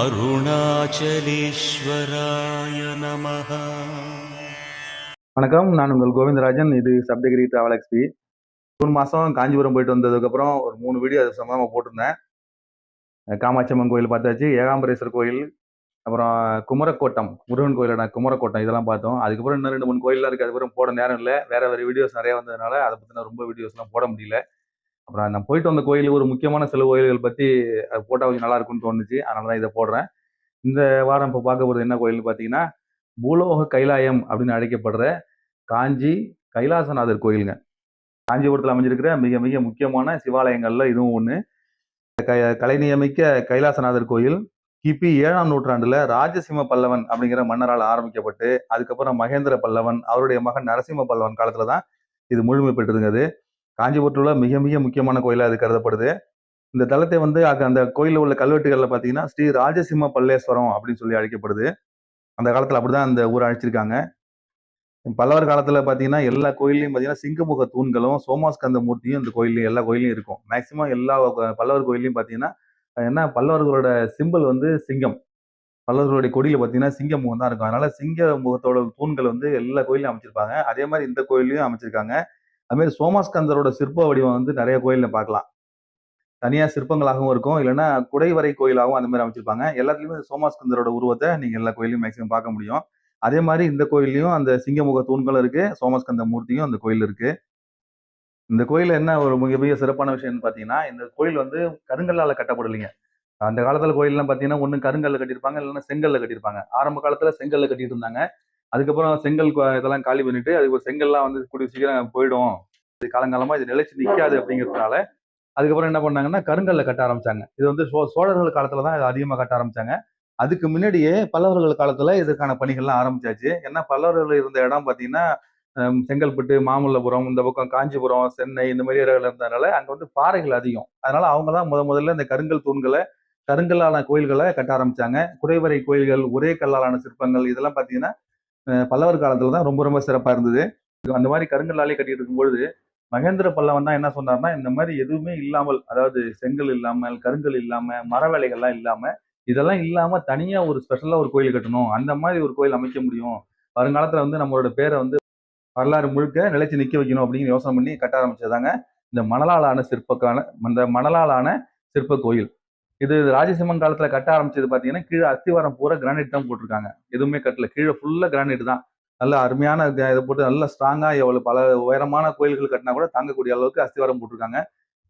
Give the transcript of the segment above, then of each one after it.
அருணாச்சலேஸ்வராய நமக வணக்கம் நான் உங்கள் கோவிந்தராஜன். இது சப்தகிரி டிராவல் எக்ஸ்பி மூணு மாதம் காஞ்சிபுரம் போயிட்டு வந்ததுக்கப்புறம் ஒரு மூணு வீடியோ அது சம்மந்தமாக போட்டிருந்தேன். காமாட்சியம்மன் கோயில் பார்த்தாச்சு ஏகாம்பரேஸ்வர் கோயில் அப்புறம் குமரக்கோட்டம் முருகன் கோயிலோட குமரக்கோட்டம் இதெல்லாம் பார்த்தோம். அதுக்கப்புறம் இன்னும் ரெண்டு மூணு கோயிலெலாம் இருக்குது அதுக்கப்புறம் போட நேரம் இல்லை. வேறு வேறு வீடியோஸ் நிறையா வந்ததுனால அதை பற்றின ரொம்ப வீடியோஸ்லாம் போட முடியல. அப்புறம் நான் போயிட்டு வந்த கோயில் ஒரு முக்கியமான சில கோயில்கள் பற்றி அது போட்டால் கொஞ்சம் நல்லா இருக்கும்னு தோணுச்சு. அதனால தான் இதை போடுறேன். இந்த வாரம் இப்போ பார்க்க போகிறது என்ன கோயில்னு பார்த்தீங்கன்னா பூலோக கைலாயம் அப்படின்னு அழைக்கப்படுற காஞ்சி கைலாசநாதர் கோயிலுங்க. காஞ்சிபுரத்தில் அமைஞ்சிருக்கிற மிக மிக முக்கியமான சிவாலயங்களில் இதுவும் ஒன்று கலை நியமிக்க கைலாசநாதர் கோயில். கிபி ஏழாம் நூற்றாண்டுல ராஜசிம்ம பல்லவன் அப்படிங்கிற மன்னரால் ஆரம்பிக்கப்பட்டு அதுக்கப்புறம் மகேந்திர பல்லவன் அவருடைய மகன் நரசிம்ம பல்லவன் காலத்துல தான் இது முழுமை பெற்றதுங்க அது. காஞ்சிபுரத்தில் உள்ள மிக மிக முக்கியமான கோயிலாக அது கருதப்படுது. இந்த தலத்தை வந்து அந்த கோயிலில் உள்ள கல்வெட்டுகளில் பார்த்தீங்கன்னா ஸ்ரீ ராஜசிம்ம பல்லேஸ்வரம் அப்படின்னு சொல்லி அழைக்கப்படுது. அந்த காலத்தில் அப்படி தான் அந்த ஊரை அழைச்சிருக்காங்க. பல்லவர் காலத்தில் பார்த்தீங்கன்னா எல்லா கோயில்லையும் பார்த்தீங்கன்னா சிங்கமுக தூண்களும் சோமாஸ்கந்த மூர்த்தியும் இந்த கோயிலையும் எல்லா கோயிலையும் இருக்கும். மேக்சிமம் எல்லா பல்லவர் கோயிலையும் பார்த்தீங்கன்னா என்ன பல்லவர்களோட சிம்பிள் வந்து சிங்கம். பல்லவர்களுடைய கொடியில் பார்த்தீங்கன்னா சிங்க முகம் தான் இருக்கும். அதனால சிங்க முகத்தோட தூண்கள் வந்து எல்லா கோயிலையும் அமைச்சிருப்பாங்க. அதே மாதிரி இந்த கோயிலையும் அமைச்சிருக்காங்க. அதுமாரி மாதிரி சோமாஸ்கந்தரோட சிற்ப வடிவம் வந்து நிறைய கோயிலில் பார்க்கலாம். தனியாக சிற்பங்களாகவும் இருக்கும். இல்லைன்னா குடைவரை கோயிலாகவும் அந்த மாதிரி அமைச்சிருப்பாங்க. எல்லாத்துலேயுமே இந்த சோமாஸ்கந்தரோட உருவத்தை நீங்கள் எல்லா கோயிலையும் மேக்ஸிமம் பார்க்க முடியும். அதே மாதிரி இந்த கோயில்லையும் அந்த சிங்கமுக தூண்களும் இருக்குது சோமஸ்கந்த மூர்த்தியும் அந்த கோயில் இருக்குது இந்த கோயிலில் என்ன ஒரு மிக மிக சிறப்பான விஷயம்னு பார்த்தீங்கன்னா இந்த கோயில் வந்து கருங்கல்லால் கட்டப்படலைங்க. அந்த காலத்தில் கோயில்லாம் பார்த்தீங்கன்னா ஒன்று கருங்கல்ல கட்டியிருப்பாங்க இல்லைன்னா செங்கல்ல கட்டியிருப்பாங்க. ஆரம்ப காலத்தில் செங்கல்ல கட்டிட்டு இருந்தாங்க. அதுக்கப்புறம் செங்கல் இதெல்லாம் காலி பண்ணிட்டு அதுக்கு ஒரு செங்கல்லாம் வந்து கூடிய சீக்கிரம் போயிடும். இது காலங்காலமா இது நிலைச்சு நிற்காது அப்படிங்கிறதுனால அதுக்கப்புறம் என்ன பண்ணாங்கன்னா கருங்கல்ல கட்ட ஆரம்பிச்சாங்க. இது வந்து சோ சோழர்கள் காலத்துல தான் இது அதிகமாக கட்ட ஆரம்பிச்சாங்க. அதுக்கு முன்னாடியே பல்லவர்கள் காலத்துல இதுக்கான பணிகள்லாம் ஆரம்பிச்சாச்சு. ஏன்னா பல்லவர்கள் இருந்த இடம் பார்த்தீங்கன்னா செங்கல்பட்டு மாமல்லபுரம் இந்த பக்கம் காஞ்சிபுரம் சென்னை இந்த மாதிரி இடங்கள் இருந்ததுனால அங்கே வந்து பாறைகள் அதிகம். அதனால அவங்க தான் முத முதல்ல இந்த கருங்கல் தூண்களை கருங்கல்லான கோயில்களை கட்ட ஆரம்பிச்சாங்க. குறைவரை கோயில்கள் ஒரே கல்லாலான சிற்பங்கள் இதெல்லாம் பார்த்தீங்கன்னா பல்லவர் காலத்துல தான் ரொம்ப ரொம்ப சிறப்பா இருந்தது. அந்த மாதிரி கருங்கல்லாலே கட்டிட்டு இருக்கும்பொழுது மகேந்திர பல்லவன் தான் என்ன சொன்னார்னா இந்த மாதிரி எதுவுமே இல்லாமல் அதாவது செங்கல் இல்லாமல் கருங்கல் இல்லாம மர வேலைகள்லாம் இல்லாம இதெல்லாம் இல்லாம தனியா ஒரு ஸ்பெஷலா ஒரு கோயில் கட்டணும் அந்த மாதிரி ஒரு கோயில் அமைக்க முடியும். வருங்காலத்துல வந்து நம்மளோட பேரை வந்து வரலாறு முழுக்க நிலைச்சு நிக்க வைக்கணும் அப்படின்னு யோசனை பண்ணி கட்ட ஆரம்பிச்சதாங்க இந்த மணலாலான சிற்பக்கான இந்த மணலாலான சிற்ப கோயில் இது ராஜசிம்மன் காலத்துல கட்ட ஆரம்பிச்சது பாத்தீங்கன்னா கீழே அஸ்திவாரம் பூரா கிரானைட் தான் போட்டிருக்காங்க. எதுவுமே கட்டல. கீழே ஃபுல்லா கிரானைட் தான். நல்ல அருமையான இதை போட்டு நல்ல ஸ்ட்ராங்கா எவ்வளவு பல உயரமான கோயில்கள் கட்டினா கூட தாங்கக்கூடிய அளவுக்கு அஸ்திவாரம் போட்டிருக்காங்க.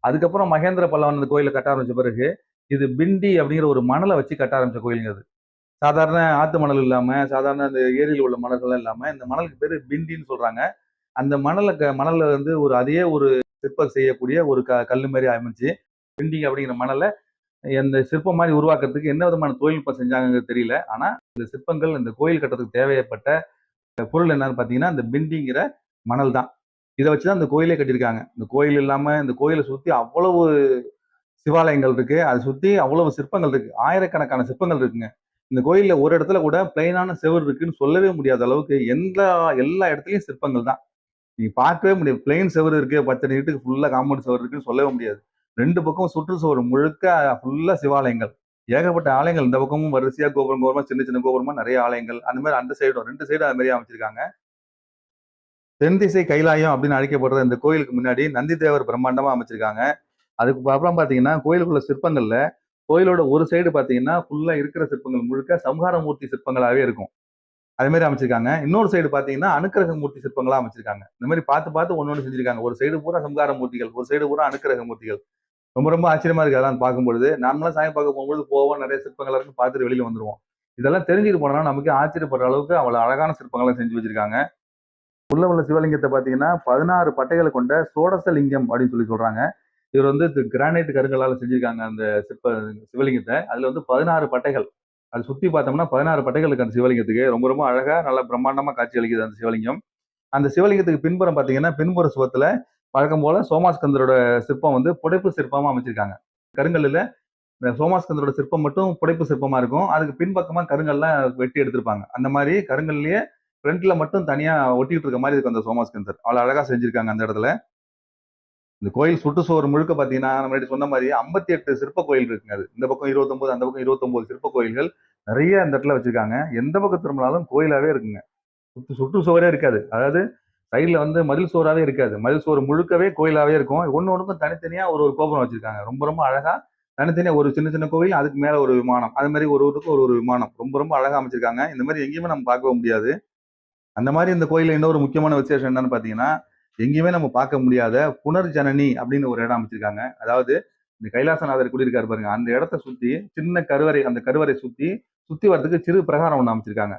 அதுக்கப்புறம் மகேந்திர பல்லவன் அந்த கோயிலை கட்ட ஆரம்பிச்ச பிறகு இது பிண்டி அப்படிங்கிற ஒரு மணலை வச்சு கட்ட ஆரம்பிச்ச கோயிலுங்க அது. சாதாரண ஆத்து மணல் இல்லாம சாதாரண அந்த ஏரியில் உள்ள மணல்கள் இல்லாம இந்த மணலுக்கு பேரு பிண்டின்னு சொல்றாங்க. அந்த மணலை க- மணல்ல வந்து ஒரு அதே ஒரு சிற்பம் செய்யக்கூடிய ஒரு க கல் மாதிரி அமைச்சு பிண்டி அப்படிங்கிற மணலை இந்த சிற்பம் மாதிரி உருவாக்குறதுக்கு என்ன விதமான தொழில்நுட்பம் செஞ்சாங்க தெரியல. ஆனால் இந்த சிற்பங்கள் இந்த கோயில் கட்டுறதுக்கு தேவைப்பட்ட பொருள் என்னன்னு பார்த்தீங்கன்னா இந்த பிண்டிங்கிற மணல் தான். இதை வச்சு தான் இந்த கோயிலே கட்டியிருக்காங்க. இந்த கோயில் இல்லாமல் இந்த கோயிலை சுற்றி அவ்வளவு சிவாலயங்கள் இருக்கு. அதை சுற்றி அவ்வளவு சிற்பங்கள் இருக்கு. ஆயிரக்கணக்கான சிற்பங்கள் இருக்குங்க. இந்த கோயிலில் ஒரு இடத்துல கூட பிளைனான செவர் இருக்குன்னு சொல்லவே முடியாத அளவுக்கு எல்லா எல்லா இடத்துலையும் சிற்பங்கள் தான். நீங்கள் பார்க்கவே முடியாது. பிளைன் செவர் இருக்கு பத்து வீட்டுக்கு ஃபுல்லாக காம்பவுண்ட் செவர் இருக்குன்னு சொல்லவே முடியாது. ரெண்டு பக்கம் சுற்றுச்சுவர் முழுக்க ஃபுல்லா சிவாலயங்கள். ஏகப்பட்ட ஆலயங்கள். இந்த பக்கமும் வரிசையா கோபுரம் கோபுரமா சின்ன சின்ன கோபுரமா நிறைய ஆலயங்கள். அந்த மாதிரி அந்த சைடும் ரெண்டு சைடும் அது மாதிரி அமைச்சிருக்காங்க. தென் திசை கைலாயம் அப்படின்னு அழைக்கப்படுற இந்த கோயிலுக்கு முன்னாடி நந்தி தேவர் பிரம்மாண்டமா அமைச்சிருக்காங்க. அதுக்கு அப்புறம் பாத்தீங்கன்னா கோயிலுக்குள்ள சிற்பங்கள்ல கோயிலோட ஒரு சைடு பாத்தீங்கன்னா ஃபுல்லா இருக்கிற சிற்பங்கள் முழுக்க சம்ஹாரமூர்த்தி சிற்பங்களாவே இருக்கும். அதே மாதிரி அமைச்சிருக்காங்க. இன்னொரு சைடு பார்த்தீங்கன்னா அனுக்கிரக மூர்த்தி சிற்பங்களா அமைச்சிருக்காங்க. இந்த மாதிரி பார்த்து பார்த்து ஒன்று செஞ்சிருக்காங்க. ஒரு சைடு பூரா சம்கார மூர்த்திகள் ஒரு சைடு பூரா அனுக்கிரக மூர்த்திகள். ரொம்ப ரொம்ப ஆச்சரியமா இருக்கு அதெல்லாம் பார்க்கும்பொழுது. நார்மலா சாமி பார்க்க போகும்போது போவோம் நிறைய சிற்பங்கள் இருக்கு பார்த்துட்டு வெளியில வந்துருவோம். இதெல்லாம் தெரிஞ்சுட்டு போனோம்னா நமக்கு ஆச்சரியப்படுற அளவுக்கு அவ்வளோ அழகான சிற்பங்கள்லாம் செஞ்சு வச்சிருக்காங்க. உள்ள உள்ள சிவலிங்கத்தை பார்த்தீங்கன்னா பதினாறு பட்டைகளை கொண்ட சோடசலிங்கம் அப்படின்னு சொல்லி சொல்றாங்க. இவர் வந்து கிரானைட் கருங்களால் செஞ்சிருக்காங்க அந்த சிற்ப சிவலிங்கத்தை. அதுல வந்து பதினாறு பட்டைகள். அது சுத்தி பார்த்தோம்னா பதினாறு பட்டைகள் இருக்கு அந்த சிவலிங்கத்துக்கு. ரொம்ப ரொம்ப அழகா நல்லா பிரம்மாண்டமா காட்சி அளிக்குது அந்த சிவலிங்கம். அந்த சிவலிங்கத்துக்கு பின்புறம் பாத்தீங்கன்னா பின்புற சுவத்துல வழக்கம் போல சோமாஸ்கந்தரோட சிற்பம் வந்து புடைப்பு சிற்பமா அமைச்சிருக்காங்க. கருங்கல்லில் இந்த சோமாஸ்கந்தரோட சிற்பம் மட்டும் புடைப்பு சிற்பமா இருக்கும். அதுக்கு பின்பக்கமா கருங்கல்லாம் வெட்டி எடுத்திருப்பாங்க. அந்த மாதிரி கருங்கல்லையே ஃப்ரண்ட்ல மட்டும் தனியா ஒட்டிட்டு இருக்க மாதிரி இருக்கும் அந்த சோமாஸ்கந்தர். அவ்வளவு அழகா செஞ்சிருக்காங்க அந்த இடத்துல. இந்த கோயில் சுற்றுச்சுவர் முழுக்க பார்த்தீங்கன்னா நம்ம முன்னாடி சொன்ன மாதிரி ஐம்பத்தி எட்டு சிற்ப கோயில் இருக்குங்க அது. இந்த பக்கம் இருபத்தொம்போது அந்த பக்கம் இருபத்தொம்போது சிற்ப கோயில்கள் நிறைய அந்த இடத்துல வச்சிருக்காங்க. எந்த பக்கம் திரும்பினாலும் கோயிலாகவே இருக்குங்க. சுற்று சுற்றுச்சுவரே இருக்காது. அதாவது சைடில் வந்து மதில் சுவராகவே இருக்காது. மதில் சுவர் முழுக்கவே கோயிலாகவே இருக்கும். ஒன்று ஒன்றுக்கும் தனித்தனியாக ஒரு ஒரு கோபுரம் வச்சிருக்காங்க. ரொம்ப ரொம்ப அழகாக தனித்தனியாக ஒரு சின்ன சின்ன கோவில் அதுக்கு மேலே ஒரு விமானம். அது மாதிரி ஒரு ஊருக்கு ஒரு ஒரு விமானம். ரொம்ப ரொம்ப அழகாக அமைச்சிருக்காங்க. இந்த மாதிரி எங்கேயுமே நம்ம பார்க்கவே முடியாது. அந்த மாதிரி இந்த கோயிலில் இன்னொரு முக்கியமான விசேஷம் என்னன்னு பார்த்தீங்கன்னா எங்கேயுமே நம்ம பார்க்க முடியாத புனர்ஜனனி அப்படின்னு ஒரு இடம் அமைச்சிருக்காங்க. அதாவது இந்த கைலாசநாதர் குடியிருக்காரு பாருங்க. அந்த இடத்த சுத்தி சின்ன கருவறை அந்த கருவறை சுத்தி சுத்தி வரதுக்கு சிறு பிரகாரம் ஒன்று அமைச்சிருக்காங்க.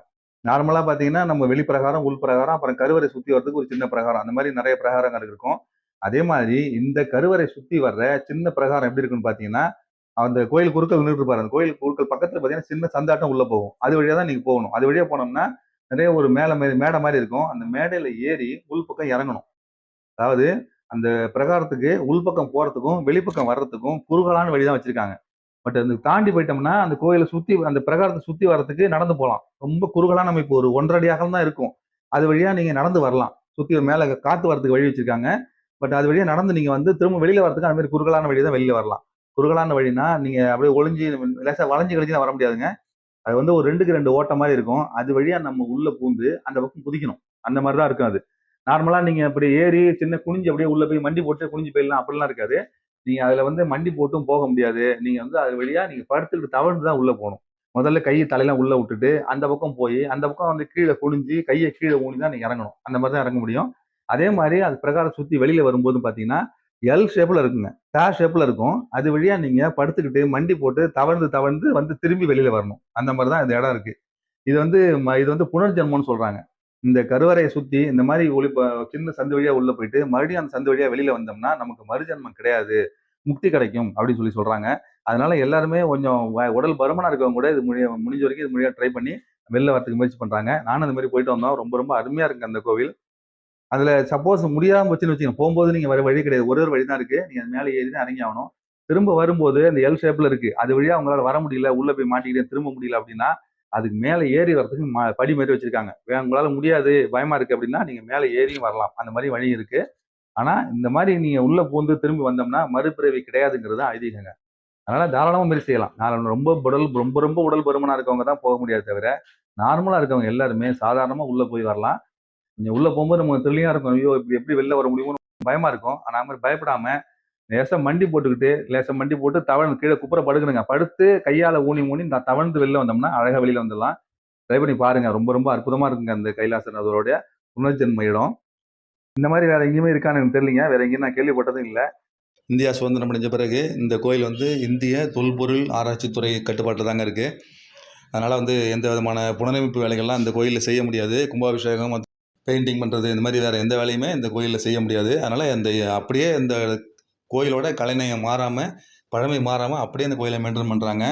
நார்மலா பாத்தீங்கன்னா நம்ம வெளி பிரகாரம் உள் பிரகாரம் அப்புறம் கருவறை சுத்தி வரதுக்கு ஒரு சின்ன பிரகாரம். அந்த மாதிரி நிறைய பிரகாரங்கள் இருக்கும். அதே மாதிரி இந்த கருவறை சுத்தி வர்ற சின்ன பிரகாரம் எப்படி இருக்குன்னு பாத்தீங்கன்னா அந்த கோயில் குறுக்கள் நின்றுப்பாரு அந்த கோயில் குறுக்கள் பக்கத்துல பாத்தீங்கன்னா சின்ன சந்தாட்டம் உள்ள போகும். அது வழியா தான் நீங்க போகணும். அது வழியா போனோம்னா நிறைய ஒரு மேலே மாதிரி மேடை மாதிரி இருக்கும். அந்த மேடையில ஏறி உள் பக்கம் இறங்கணும். அதாவது அந்த பிரகாரத்துக்கு உள்பக்கம் போகிறதுக்கும் வெளிப்பக்கம் வர்றதுக்கும் குறுகலான வழி தான் வச்சிருக்காங்க. பட் அந்த தாண்டி போயிட்டோம்னா அந்த கோயிலை சுற்றி அந்த பிரகாரத்தை சுற்றி வர்றதுக்கு நடந்து போகலாம். ரொம்ப குறுகலான அமைப்பு ஒரு ஒன்றரை அடி தான் இருக்கும். அது வழியாக நீங்கள் நடந்து வரலாம். சுற்றி மேலே காத்து வரதுக்கு வழி வச்சிருக்காங்க. பட் அது வழியாக நடந்து நீங்கள் வந்து திரும்ப வெளியில் வரதுக்கு அந்த மாதிரி குறுகலான வழி தான் வெளியில் வரலாம். குறுகலான வழினா நீங்கள் அப்படியே ஒளிஞ்சு லேசாக வளைஞ்சு கழிஞ்சு வர முடியாதுங்க. அது வந்து ஒரு ரெண்டுக்கு ரெண்டு ஓட்ட மாதிரி இருக்கும். அது வழியாக நம்ம உள்ளே பூந்து அந்த பக்கம் குதிக்கணும். அந்த மாதிரி தான் இருக்கும் அது. நார்மலாக நீங்கள் அப்படி ஏறி சின்ன குனிஞ்சு அப்படியே உள்ளே போய் மண்டி போட்டு குனிஞ்சு போயிடலாம். அப்படிலாம் இருக்காது. நீங்கள் அதில் வந்து மண்டி போட்டும் போக முடியாது. நீங்கள் வந்து அது வழியாக நீங்கள் படுத்துக்கிட்டு தவழ்ந்து தான் உள்ளே போகணும். முதல்ல கையை தலையெல்லாம் உள்ளே விட்டுட்டு அந்த பக்கம் போய் அந்த பக்கம் வந்து கீழே குனிஞ்சு கையை கீழே ஊனி தான் நீங்கள் இறங்கணும். அந்த மாதிரி தான் இறங்க முடியும். அதே மாதிரி அது பிரகாரம் சுற்றி வெளியில் வரும்போது பார்த்தீங்கன்னா எல் ஷேப்பில் இருக்குங்க. டா ஷேப்பில் இருக்கும். அது வழியாக நீங்கள் படுத்துக்கிட்டு மண்டி போட்டு தவழ்ந்து தவழ்ந்து வந்து திரும்பி வெளியில் வரணும். அந்த மாதிரி தான் இந்த இடம் இருக்குது இது வந்து ம- இது வந்து புனர்ஜென்மம்னு சொல்கிறாங்க இந்த கருவறையை சுத்தி இந்த மாதிரி ஒளி சின்ன சந்து வழியா உள்ள போயிட்டு மறுபடியும் அந்த சந்து வழியா வெளியில வந்தோம்னா நமக்கு மறுஜன்மம் கிடையாது. முக்தி கிடைக்கும் அப்படின்னு சொல்லி சொல்றாங்க. அதனால எல்லாருமே கொஞ்சம் வ- உடல் பருமனா இருக்கவங்க கூட இது முடிய முடிஞ்ச வரைக்கும் இது முடியா ட்ரை பண்ணி வெளில வரதுக்கு முயற்சி பண்றாங்க. நானும் அந்த மாதிரி போயிட்டு வந்தோம். ரொம்ப ரொம்ப அருமையா இருக்கு அந்த கோவில். அதுல சப்போஸ் முடியாம வச்சுன்னு வச்சுங்க போகும்போது நீங்க வர வழி கிடையாது. ஒரே ஒரு வழி தான் இருக்கு. நீங்க அது மேலே ஏறி இறங்கி ஆகணும் திரும்ப வரும்போது அந்த எல் ஷேப்ல இருக்கு. அது வழியா உங்களால வர முடியல. உள்ள போய் மாட்டிக்கிட்டே திரும்ப முடியல அப்படின்னா அதுக்கு மேலே ஏறி வரதுக்கு ம- படி மாதிரி வச்சுருக்காங்க. வே- முடியாது பயமாக இருக்குது அப்படின்னா நீங்கள் மேலே ஏறியும் வரலாம். அந்த மாதிரி வழி இருக்குது ஆனால் இந்த மாதிரி நீங்கள் உள்ளே பூந்து திரும்பி வந்தோம்னா மறுபிறவி கிடையாதுங்கிறது தான் ஐதீகங்க. அதனால் தாராளமாக மாதிரி செய்யலாம். நான் ரொம்ப உடல் ரொம்ப ரொம்ப உடல் பருமனாக இருக்கவங்க தான் போக முடியாது தவிர நார்மலாக இருக்கவங்க எல்லாருமே சாதாரணமாக உள்ளே போய் வரலாம். நீங்கள் உள்ளே போகும்போது நமக்கு த்ரில்லிங்கா இருக்கும். ஐயோ இப்படி எப்படி வெளில வர முடியுமோ பயமாக இருக்கும். ஆனால் மாதிரி பயப்படாமல் லேசா மண்டி போட்டுக்கிட்டு லேசா மண்டி போட்டு தவழ்ந்து கீழே குப்புற படுக்கணுங்க. படுத்து கையால ஊனி ஊனி நான் தவழ்ந்து வெளில வந்தோம்னா அழகா வெளியில வந்துடலாம். ட்ரை பண்ணி பாருங்க. ரொம்ப ரொம்ப அற்புதமா இருக்குங்க அந்த கைலாசநாதரோட புனர்ஜென்ம இடம். இந்த மாதிரி வேற எங்கேயுமே இருக்கான்னு எனக்கு தெரியலங்க. வேற எங்கேயும் நான் கேள்விப்பட்டதும் இல்லை. இந்தியா சுதந்திரம் அடைஞ்ச பிறகு இந்த கோயில் வந்து இந்திய தொல்பொருள் ஆராய்ச்சித்துறை கட்டுப்பாட்டில் தாங்க இருக்குது அதனால் வந்து எந்த விதமான புனரமைப்பு வேலைகள்லாம் இந்த கோயிலில் செய்ய முடியாது. கும்பாபிஷேகம் பெயிண்டிங் பண்ணுறது இந்த மாதிரி வேறு எந்த வேலையுமே இந்த கோயிலில் செய்ய முடியாது. அதனால் அந்த அப்படியே இந்த கோயிலோட கலைநயம் மாறாமல் பழமை மாறாமல் அப்படியே அந்த கோயிலை மெயின்டைன் பண்ணுறாங்க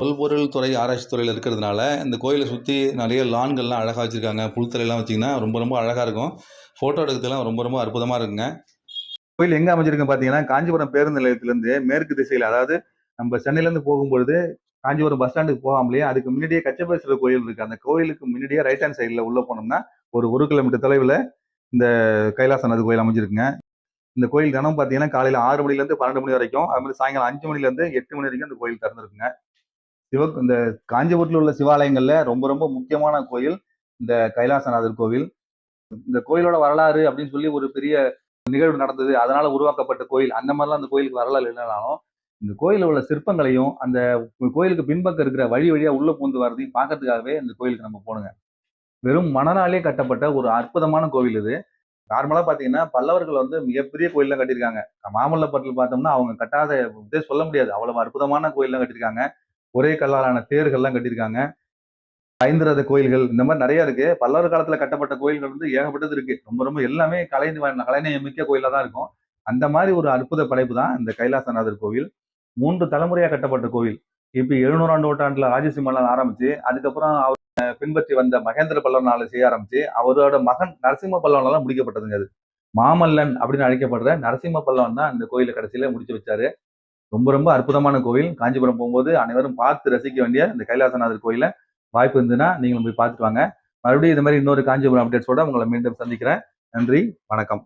தொல்பொருள் துறை ஆராய்ச்சி துறையில் இருக்கிறதுனால இந்த கோயிலை சுற்றி நிறைய லான்கள்லாம் அழகாக வச்சுருக்காங்க. புல்தரையெல்லாம் வச்சிங்கன்னா ரொம்ப ரொம்ப அழகாக இருக்கும். ஃபோட்டோ எடுக்கிறதுலாம் ரொம்ப ரொம்ப அற்புதமாக இருக்குங்க. கோயில் எங்கே அமைஞ்சிருக்கு பார்த்தீங்கன்னா காஞ்சிபுரம் பேருந்து நிலையத்திலேருந்து மேற்கு திசையில் அதாவது நம்ம சென்னையிலேருந்து போகும்பொழுது காஞ்சிபுரம் பஸ் ஸ்டாண்டுக்கு போகாமலேயே அதுக்கு முன்னாடியே கச்சபேஸ்வரர் கோயில் இருக்கு. அந்த கோயிலுக்கு முன்னாடியே ரைட் ஹேண்ட் சைடில் உள்ளே போனோம்னா ஒரு ஒரு கிலோமீட்டர் தொலைவில் இந்த கைலாசநாத கோயில் அமைஞ்சிருக்குங்க. இந்த கோயில் தினம் பார்த்தீங்கன்னா காலையில் ஆறு மணிலேருந்து பன்னெண்டு மணி வரைக்கும். அது மாதிரி சாயங்காலம் அஞ்சு மணிலேருந்து எட்டு மணி வரைக்கும் இந்த கோயில் திறந்துருக்குங்க. சிவ இந்த காஞ்சிபுரத்தில் உள்ள சிவாலயங்களில் ரொம்ப ரொம்ப முக்கியமான கோயில் இந்த கைலாசநாதர் கோவில். இந்த கோயிலோட வரலாறு அப்படின்னு சொல்லி ஒரு பெரிய நிகழ்வு நடந்தது. அதனால உருவாக்கப்பட்ட கோயில். அந்த மாதிரிலாம் அந்த கோயிலுக்கு வரலாறு இல்லைனாலும் இந்த கோயிலில் உள்ள சிற்பங்களையும் அந்த கோயிலுக்கு பின்பக்கம் இருக்கிற வழி வழியாக உள்ளே பூந்து வரதையும் பார்க்கறதுக்காகவே இந்த கோயிலுக்கு நம்ம போகணுங்க வெறும் மணலாலே கட்டப்பட்ட ஒரு அற்புதமான கோவில் இது. நார்மலா பாத்தீங்கன்னா பல்லவர்கள் வந்து மிகப்பெரிய கோயில்லாம் கட்டியிருக்காங்க. மாமல்லப்பட்டில் பார்த்தோம்னா அவங்க கட்டாத இதே சொல்ல முடியாது. அவ்வளவு அற்புதமான கோயில்லாம் கட்டியிருக்காங்க. ஒரே கல்லாலான தேர்கள்லாம் கட்டியிருக்காங்க. ஐந்திரத கோயில்கள் இந்த மாதிரி நிறைய இருக்கு. பல்லவர் காலத்துல கட்டப்பட்ட கோயில்கள் வந்து ஏகப்பட்டது இருக்கு. ரொம்ப ரொம்ப எல்லாமே கலை கலைநயம் மிக்க கோயிலா தான் இருக்கும். அந்த மாதிரி ஒரு அற்புத படைப்பு தான் இந்த கைலாசநாதர் கோவில். மூன்று தலைமுறையா கட்டப்பட்ட கோவில். இப்போ எழுநூறாண்டு நூற்றாண்டுல ராஜசிம்மன் ஆரம்பிச்சு அதுக்கப்புறம் அவர் பின்பற்றி வந்த மகேந்திர பல்லவனால செய்ய ஆரம்பிச்சு அவரோட மகன் நரசிம்ம பல்லவனால முடிக்கப்பட்டதுங்க அது. மாமல்லன் அப்படின்னு அழைக்கப்படுற நரசிம்ம பல்லவன் தான் இந்த கோயிலை கடைசியில முடிச்சு வச்சாரு. ரொம்ப ரொம்ப அற்புதமான கோவில் காஞ்சிபுரம் போகும்போது அனைவரும் பார்த்து ரசிக்க வேண்டிய இந்த கைலாசநாதர் கோயிலை வாய்ப்பு இருந்ததுன்னா நீங்களும் போய் பார்த்துட்டு வாங்க. மறுபடியும் இந்த மாதிரி இன்னொரு காஞ்சிபுரம் அப்டேட்ஸோட உங்களை மீண்டும் சந்திக்கிறேன். நன்றி வணக்கம்.